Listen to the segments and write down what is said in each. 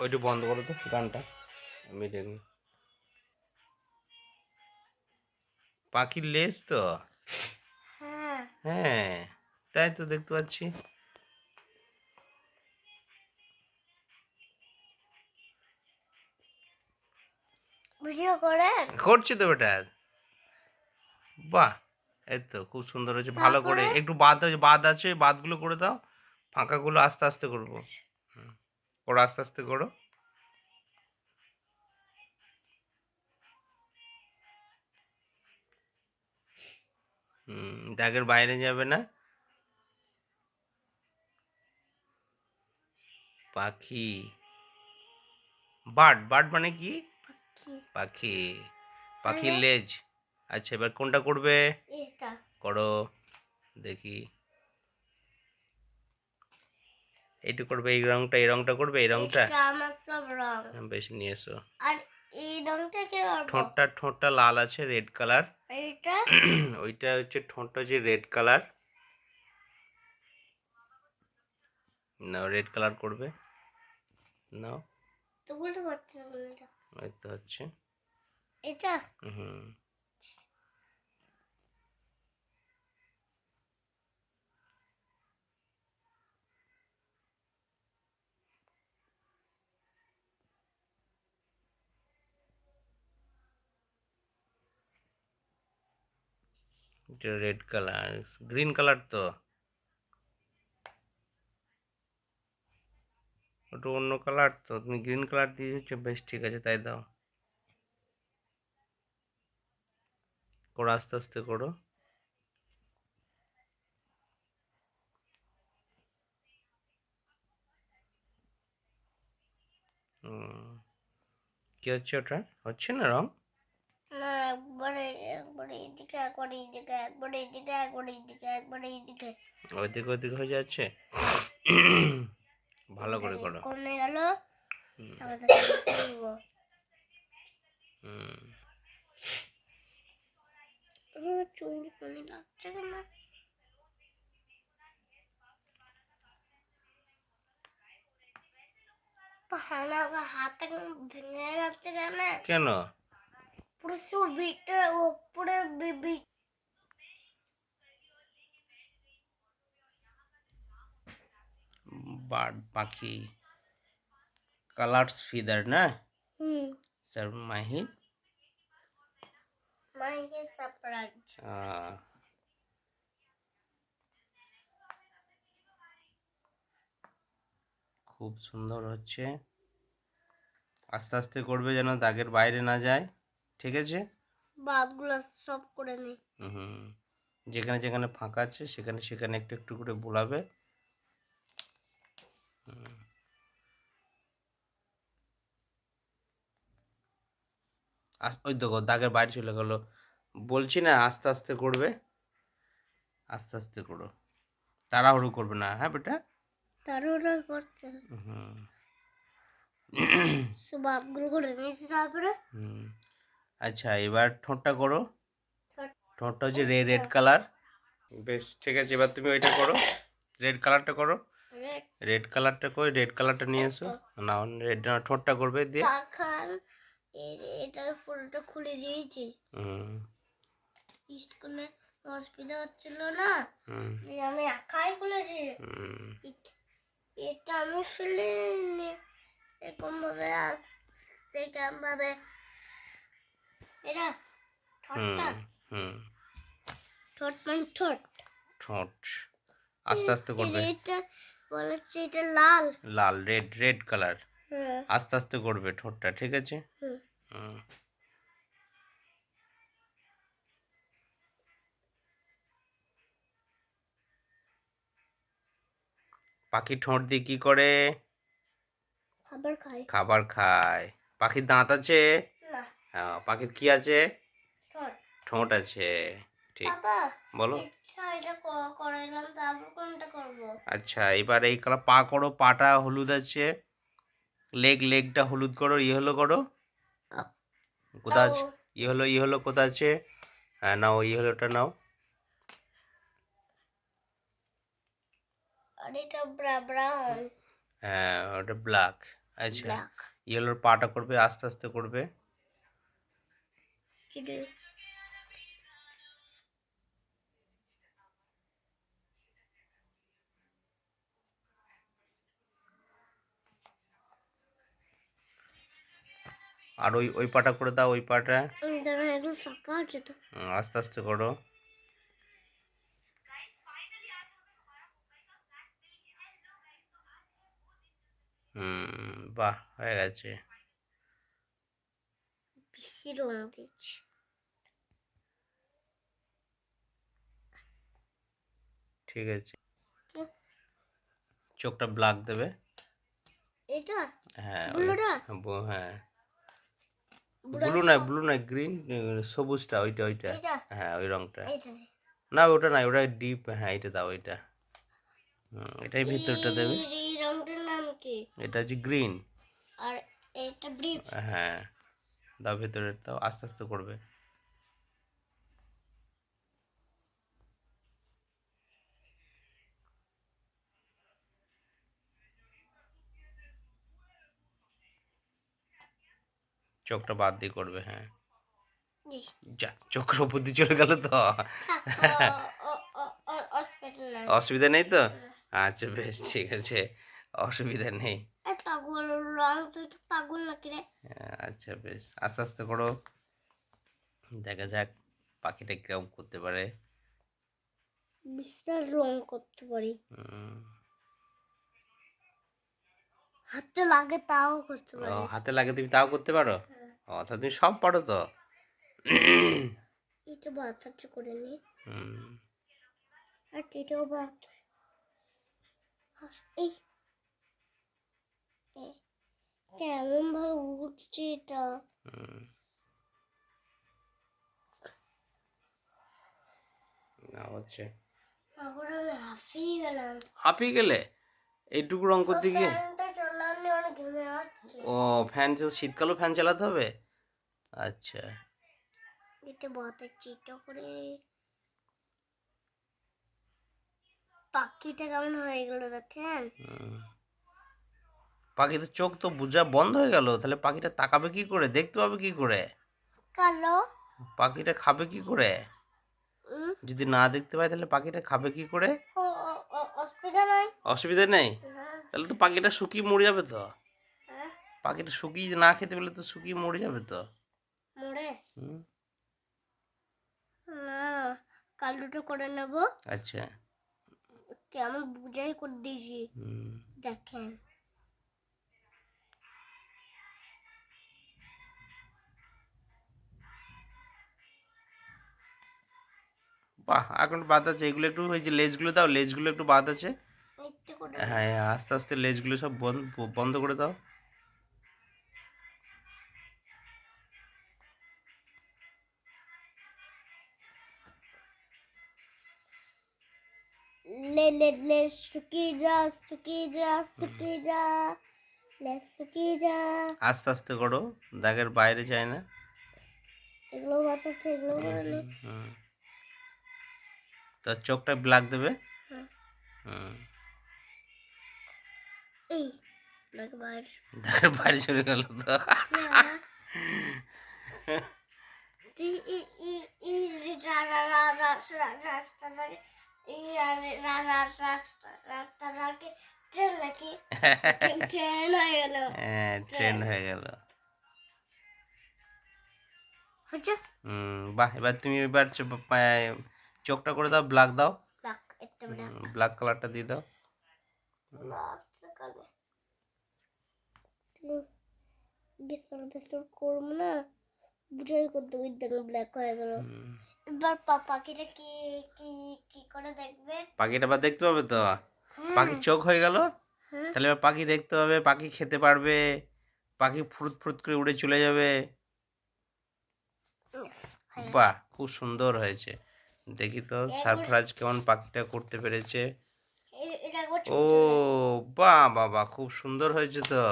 ওইটা বন্ধ করো তো গানটা আমি দেখি পাখির লেজ তো? হ্যাঁ। হ্যাঁ তাই তো দেখতে পাচ্ছি। ভিডিও করেন? করছি তো বেটা। বাহ এই তো খুব সুন্দর হয়েছে ভালো করে একটু বাদ আছে বাদ আছে বাদগুলো করে দাও ফাঁকাগুলো আস্তে আস্তে করব। করো আস্তে আস্তে করো। দাগের বাইরে যাবে না। পাখি। বার্ড বার্ড মানে কি? পাখি। পাখির লেজ। আচ্ছা এবার কোনটা করবে? করো। দেখি। এইটু করবে এই রংটা এই রংটা করবে এই রংটা। আমার সব রং। হ্যাঁ, বেশ নিয়ে এসো। আর এই রংটা কে করব? ঠোঁটটা ঠোঁটটা লাল আছে রেড কালার। এটা ওইটা হচ্ছে ঠোঁটটা যে রেড কালার। নাও রেড কালার করবে। নাও। তো বলতে পারছি না এটা হচ্ছে। এটা হুম। এটা রেড কালার গ্রিন কালার তো। ওটা অন্য কালার তো, তুমি গ্রিন কালার দিয়েছ বেশ ঠিক আছে, তাই দাও। করো, আস্তে আস্তে করো। কি হচ্ছে ওটা? হচ্ছে না রং? এদিকে একবারে এদিকে একবারে এদিকে একবারে এদিকে একবারে এদিকে ওইদিকে ওইদিকে হয়ে যাচ্ছে? ভালো করে করো। কমে গেল। আবার চুল কোনি লাগছে কেন? হাতে ভেঙে যাচ্ছে কেন? কেন? পুরো সব বিটটা উপরে বিট বার্ড পাখি কালার্স ফিদার না? হুম। স্যার মাহি মাইকে সারপ্রাইজ আহ, খুব সুন্দর হচ্ছে। আস্তে আস্তে করবে যেন দাগের বাইরে না যায়। ঠিক আছে? বাপগুলো সব করে নি। হুম। যেখানে যেখানে ফাঁকা আছে সেখানে সেখানে একটু একটু করে বোলাবে। ওই দেখো দাগের বাইরে চলে গেলো। বলছি না আস্তে আস্তে করবে। আস্তে আস্তে করো। তাড়াহুড়ো করবে না হ্যাঁ বেটা? তারওটা করছে হুম। সব বাপগুলো করে নিয়েছে তারপরে? হুম। আচ্ছা এবার ঠোঁটটা করো। ঠোঁটটা হচ্ছে রেড রেড কালার। বেশ ঠিক আছে এবার তুমি ওইটা করো। রেড কালারটা করো। রেড। কালারটা কই? রেড কালারটা নিয়ে এসো। না রেড ঠোঁটটা করবে দিয়ে। এটার পুরোটা খুলে দিয়েছি। হুম। স্কুলে অসুবিধা হচ্ছিল না? আমি একাই খুলেছি। এটা আমি ফেলে এরকম ভাবে সেরকম ভাবে এটা ঠোঁটটা হুম হুম। ঠোঁট মানে ঠোঁট। ঠোঁট। আস্তে আস্তে করবে। এটা বলেছে এটা লাল। লাল রেড রেড কালার। হ্যাঁ। আস্তে আস্তে করবে ঠোঁটটা ঠিক আছে? হুম। পাখি ঠোঁট দিয়ে কি করে? খাবার খাই খাবার খায়। পাখির দাঁত আছে? হ্যাঁ পাখির কি আছে? ঠোঁট। আছে ঠিক। বলো। আচ্ছা এবার এই কালার পা করো পাটা হলুদ আছে। লেগ লেগটা হলুদ করো ই হলো করো। কোথা আছে? ই হলো ই হলো কোথা আছে? হ্যাঁ নাও ই হলোটা নাও। হ্যাঁ ওটা ব্ল্যাক। আচ্ছা ইয়েলোর পাটা করবে আস্তে আস্তে করবে। আর ওই ওই পাটা করে দাও ওই পাটা। আস্তে আস্তে করো। হুম বাহ হয়ে গেছে। দিচ্ছি ঠিক আছে? চোখটা ব্ল্যাক দেবে। এটা? হ্যাঁ হ্যাঁ। ব্লু নয় ব্লু নয় গ্রিন সবুজটা ওইটা ওইটা। এটা হ্যাঁ ওই রংটা এটা নে। না ওটা নাই ওটা ডিপ হ্যাঁ এটা দাও ওইটা হুম, এটাই ভিতরটা দেবে। এই- রংটার নাম কি? এটা হচ্ছে গ্রিন আর এটা ব্রিফ হ্যাঁ। দাও ভেতরের দাও আস্তে আস্তে করবে। চোখটা বাদ দিয়ে করবে হ্যাঁ। যা চোখের উপর দিয়ে চলে গেল তো? অসুবিধা নেই তো? আচ্ছা বেশ ঠিক আছে। অসুবিধা নেই। পাগল রং তুই তো পাগল নাকি রে? হ্যাঁ, আচ্ছা বেশ। আস্তে আস্তে করো। দেখা যাক পাখিটা কীরকম করতে পারে। বিস্তার রং করতে পারি। হাতে লাগে তাও করতে ও হাতে লাগে তুমি তাও করতে পারো? ও তা তুমি সব পারো তো? এটা বাতাসটা করে নি। আর এটাও বাত এই কেমন ভাবে উঠছে এটা। না হচ্ছে হাঁপিয়ে গেলাম হাঁপিয়ে গেলে এইটুকু রং করতে গিয়ে অনেক ও ফ্যান শীতকালেও ফ্যান চালাতে হবে? আচ্ছা. এটা বাতাস চিটা করে পাখিটা কেমন হয়ে গেল দেখেন হুম। পাখিদের চোখ তো বুঝা বন্ধ হয়ে গেল তাহলে পাখিটা তাকাবে কি করে? দেখতে পাবে কি করে? কালো পাখিটা খাবে কি করে? যদি না দেখতে পায় তাহলে পাখিটা খাবে কি করে? অসুবিধা নাই। অসুবিধা নেই? হ্যাঁ। তাহলে তো পাখিটা শুকিয়ে মরে যাবে তো? হ্যাঁ। পাখিটা শুকিয়ে না খেতে পেলে তো শুকিয়ে মরে যাবে তো? মরে? না কালোটা করে নেব। আচ্ছা। কেমন বুঝাই করে দিয়েছি। দেখেন। বাহ এখন বাদ আছে এগুলো একটু ওই যে লেজগুলো দাও লেজগুলো একটু বাদ আছে। হ্যাঁ, হ্যাঁ আস্তে আস্তে লেজগুলো সব বন্ধ করে দাও। লে লে লে সুকি যা সুকি যা সুকি যা লে সুকি যা। আস্তে আস্তে করো দাগের বাইরে যায় না। এগুলো বাতাস এগুলো করে তো চোখটা ব্ল্যাক দেবে ধার বাইরে চলে গেল তো ট্রেন হয়ে গেল বাহ এবার তুমি এবার চোখটা করে দাও ব্ল্যাক দাও। ব্ল্যাক একটা ব্ল্যাক ব্ল্যাক কালারটা দিয়ে দাও। বেসর বেসর করব না। বুঝাই করতে দেখো ব্ল্যাক হয়ে গেল। এবার পাখিটা কি কি কি করে দেখবে? পাখিটা আবার দেখতে পাবে তো? হ্যাঁ। পাখির চোখ হয়ে গেল? হ্যাঁ। তাহলে এবার পাখি দেখতে পাবে পাখি খেতে পারবে। পাখি ফুরুত ফুরুত করে উড়ে চলে যাবে। বাহ খুব সুন্দর হয়েছে। দেখি তো সারফরাজ কেমন পাখিটা করতে পেরেছে। ও বাহ বাবা খুব সুন্দর হয়েছে তো।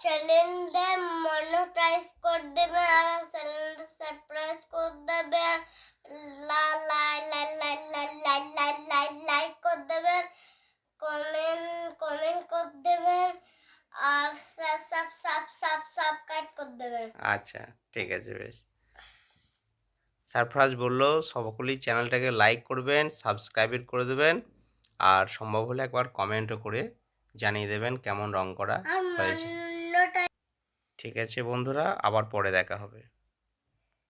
চ্যানেলটা মনোটাইজ করে দেবে আর চ্যানেলটা সাবস্ক্রাইব করে দেবে লা লাই লাই লাই লাই লাই লাই লাই লাইক করে দেবেন কমেন্ট কমেন্ট করে দেবেন আর sub sub sub sub subscribe করে দেবেন আচ্ছা ঠিক আছে বেশ। সারফরাজ বলল সকলেই চ্যানেলটাকে লাইক করবেন সাবস্ক্রাইব করে দেবেন আর সম্ভব হলে একবার কমেন্টও করে জানিয়ে দেবেন কেমন রং করা হয়েছে। ঠিক আছে বন্ধুরা আবার পরে দেখা হবে।